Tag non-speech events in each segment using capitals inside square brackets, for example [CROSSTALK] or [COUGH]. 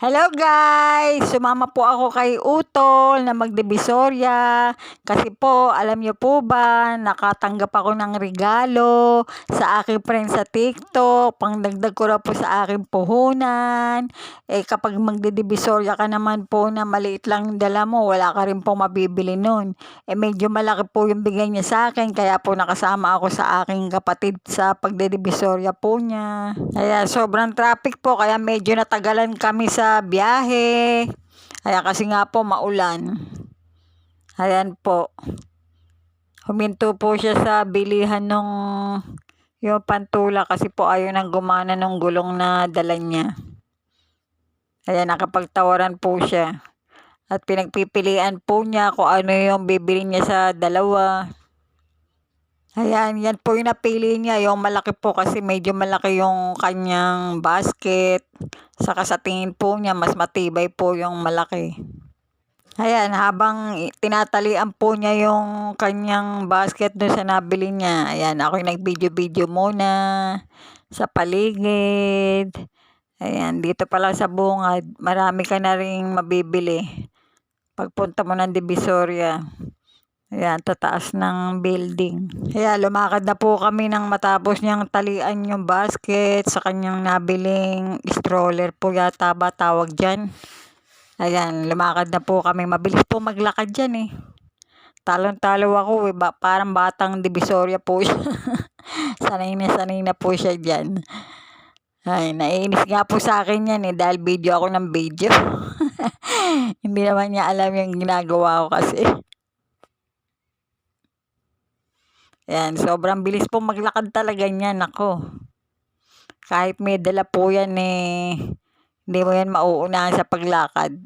Hello guys! Sumama po ako kay Utol na magdibisorya kasi po alam niyo po ba nakatanggap ako ng regalo sa aking friend sa TikTok. Pangdagdag ko raw po sa aking puhunan. Eh kapag magdidibisorya ka naman po na maliit lang dala mo wala ka rin po mabibili nun. Eh medyo malaki po yung bigay niya sa akin kaya po nakasama ako sa aking kapatid sa pagdidibisorya po niya. Kaya sobrang traffic po kaya medyo natagalan kami sa biyahe. Kaya kasi nga po maulan. Ayan po. Huminto po siya sa bilihan nung yung pantula kasi po ayaw nang gumana nung gulong na dala niya. Ayan, nakapagtawaran po siya. At pinagpipilian po niya kung ano yung bibili niya sa dalawa. Ayan, yan po yung napili niya. Yung malaki po kasi medyo malaki yung kanyang basket. Saka sa tingin po niya, mas matibay po yung malaki. Ayan, habang tinatalian po niya yung kanyang basket doon sa nabili niya. Ayan, ako yung nag-video-video muna sa paligid. Ayan, dito pala sa bungad, marami ka na rin mabibili. Pagpunta mo ng Divisoria. Ayan, tataas ng building. Kaya lumakad na po kami nang matapos niyang talian yung basket sa kanyang nabiling stroller po yata ba tawag dyan. Ayan, lumakad na po kami. Mabilis po maglakad dyan eh. Talon-talo ako eh. Ba, parang batang divisoria po siya. [LAUGHS] sanay na sanay na po siya dyan. Ay, naiinis nga po sa akin yan eh. Dahil video ako ng video. [LAUGHS] Hindi naman niya alam yung ginagawa ko kasi. Ayan, sobrang bilis po maglakad talaga niyan, ako. Kahit may dala po yan eh, hindi mo yan mauunahan sa paglakad.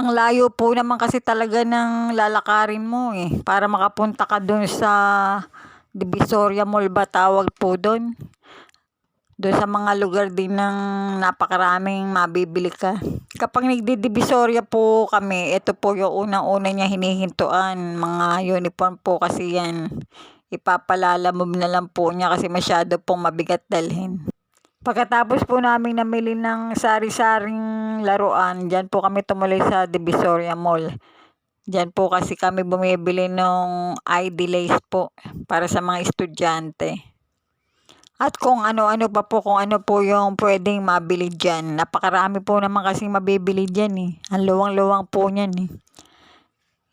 Ang layo po naman kasi talaga ng lalakarin mo eh, para makapunta ka dun sa Divisoria Mall ba tawag po dun. Doon sa mga lugar din ng napakaraming mabibili ka. Kapag nagdidivisoria po kami, ito po yung unang-una niya hinihintuan. Mga uniform po kasi yan ipapalalamove na lang po niya kasi masyado pong mabigat dalhin. Pagkatapos po namin namili ng sari-saring laruan, dyan po kami tumuloy sa Divisoria Mall. Dyan po kasi kami bumibili ng ID lace po para sa mga estudyante. At kung ano-ano pa po, kung ano po yung pwedeng mabili dyan. Napakarami po naman kasi mabibili dyan eh. Ang luwang-luwang po niyan eh.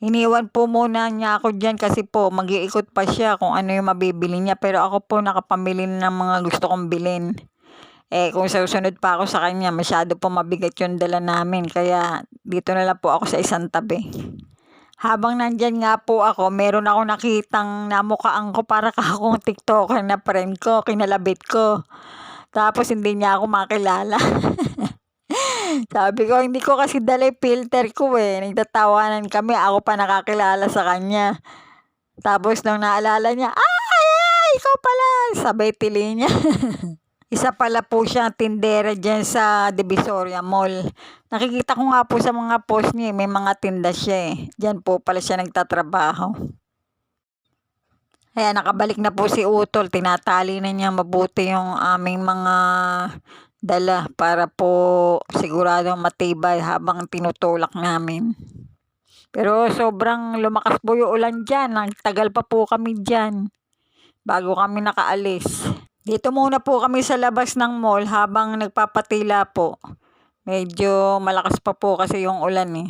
Iniwan po muna niya ako dyan kasi po mag-iikot pa siya kung ano yung mabibili niya. Pero ako po nakapamili ng mga gusto kong bilhin. Eh kung susunod pa ako sa kanya, masyado po mabigat yung dala namin. Kaya dito na lang po ako sa isang tabi. Habang nandyan nga po ako, meron ako nakitang namukaan ko para ka [LAUGHS] akong tiktoker na friend ko, kinalabit ko. Tapos hindi niya ako makilala. [LAUGHS] Sabi ko, hindi ko kasi dala filter ko eh. Nagtatawanan kami, ako pa nakakilala sa kanya. Tapos nung naalala niya, ay, ay, ikaw pala. Sabay tili niya. [LAUGHS] Isa pala po siyang tindera dyan sa Divisoria Mall. Nakikita ko nga po sa mga post niya, may mga tinda siya eh. Dyan po pala siya nagtatrabaho. Kaya nakabalik na po si Utol. Tinatali na niya mabuti yung aming mga dala para po siguradong matibay habang tinutulak namin. Pero sobrang lumakas po yung ulan dyan. Nagtagal pa po kami dyan bago kami nakaalis. Dito muna po kami sa labas ng mall habang nagpapatila po. Medyo malakas pa po kasi yung ulan eh.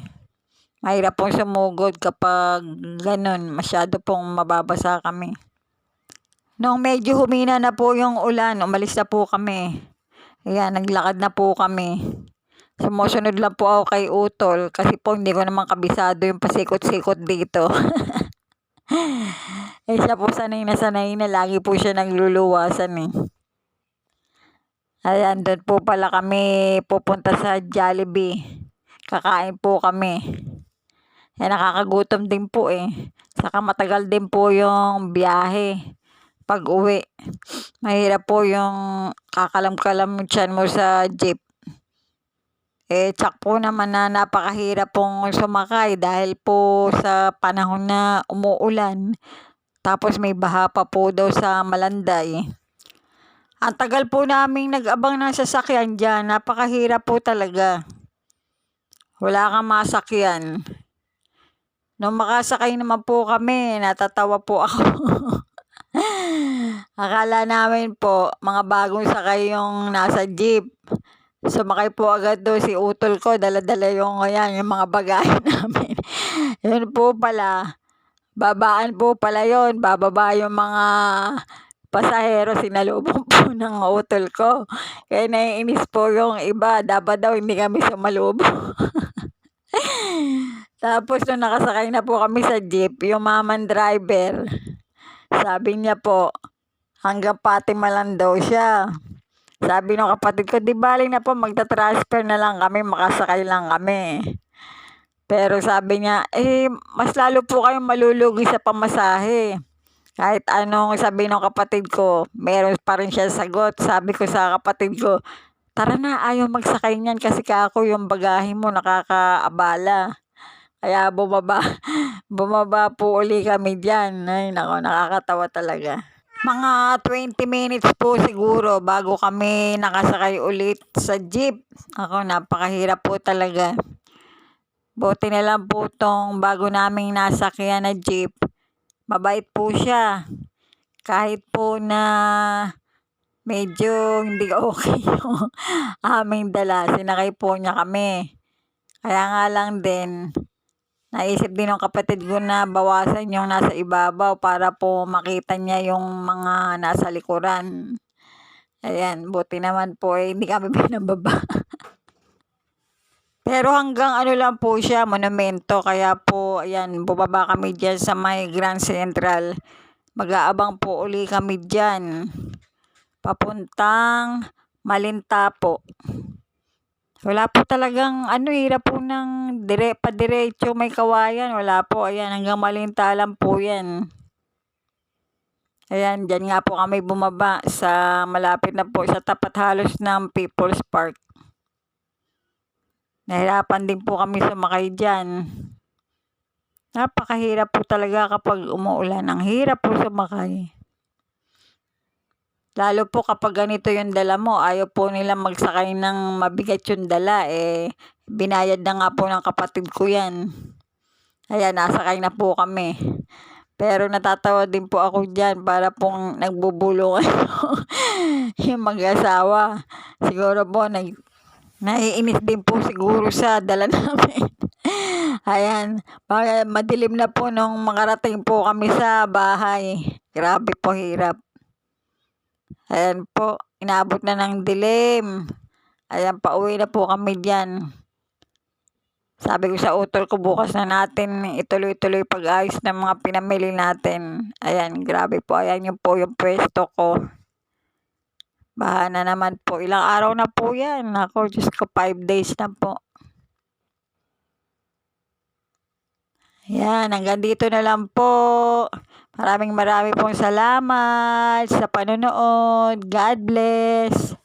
Mahirap pong sumugod kapag ganun. Masyado pong mababasa kami. Nung medyo humina na po yung ulan, umalis na po kami. Ayan, naglakad na po kami. Sumusunod lang po ako kay Utol kasi po hindi ko naman kabisado yung pasikot-sikot dito. [LAUGHS] eh siya po sanay na sanay na lagi po siya nagluluwasan eh. Ayan, doon po pala kami pupunta sa Jollibee. Kakain po kami. Eh, nakakagutom din po eh. Saka matagal din po yung biyahe pag uwi. Mahirap po yung kakalam-kalam tiyan mo sa jeep. Eh, tsak po naman na napakahirap pong sumakay dahil po sa panahon na umuulan. Tapos may baha pa po daw sa Malanday. Ang tagal po naming nag-abang ng sasakyan dyan. Napakahirap po talaga. Wala kang masakyan. Nung makasakay naman po kami, natatawa po ako. [LAUGHS] Akala namin po, mga bagong sakay yung nasa jeep. Sumakay po agad doon si utol ko, dala-dala yung, ayan, yung mga bagahe [LAUGHS] namin. Yun po pala, babaan po pala yun, bababa yung mga pasahero, sinalubong [LAUGHS] po ng utol ko. Kaya naiinis po yung iba, dapat daw hindi kami sumalubong. [LAUGHS] Tapos nung nakasakay na po kami sa jeep, yung maman driver, sabi niya po, hanggang Fatima lang daw siya. Sabi ng kapatid ko, di baling na po, magta-transfer na lang kami, makasakay lang kami. Pero sabi niya, eh, mas lalo po kayong malulugi sa pamasahe. Kahit anong sabi ng kapatid ko, meron pa rin siya sagot. Sabi ko sa kapatid ko, tara na, ayaw magsakay niyan kasi kako yung bagahe mo nakakaabala. Kaya bumaba, [LAUGHS] bumaba po uli kami dyan. Ay, nako, nakakatawa talaga. Mga 20 minutes po siguro bago kami nakasakay ulit sa jeep. Ako, napakahirap po talaga. Buti na lang po tong bago naming nasakyan na jeep. Mabait po siya. Kahit po na medyo hindi [LAUGHS] okay yung aming dala. Sinakay po niya kami. Kaya nga lang din, naisip din ng kapatid ko na bawasan yung nasa ibabaw para po makita niya yung mga nasa likuran. Ayan, buti naman po eh, hindi kami [LAUGHS] pinababa. Pero hanggang ano lang po siya, monumento. Kaya po, ayan, bubaba kami dyan sa may Grand Central. Mag-aabang po uli kami dyan. Papuntang Malinta po. Wala po talagang, ano, hirap po ng dire, padiretso may kawayan. Wala po, ayan, hanggang Malinta lang po yan. Ayan, dyan nga po kami bumaba sa malapit na po sa tapat halos ng People's Park. Nahirapan din po kami sumakay dyan. Napakahirap po talaga kapag umuulan. Ang hirap po sumakay. Lalo po kapag ganito yung dala mo, ayaw po nila magsakay ng mabigat yung dala. Eh, binayad na nga po ng kapatid ko yan. Ayan, nasakay na po kami. Pero natatawa din po ako dyan para pong nagbubulungan [LAUGHS] yung mag-asawa. Siguro po, nag, naiinis din po siguro sa dala namin. [LAUGHS] Ayan, madilim na po nung makarating po kami sa bahay. Grabe po hirap. Ayan po, inabot na ng dilim. Ayan, pauwi na po kami dyan. Sabi ko sa utol ko, bukas na natin ituloy-tuloy pag-ayos ng mga pinamili natin. Ayan, grabe po. Ayan yung po yung pwesto ko. Baha na naman po. Ilang araw na po yan. Ako, Diyos ko, 5 days na po. Yan, hanggang dito na lang po. Maraming maraming pong salamat sa panonood. God bless.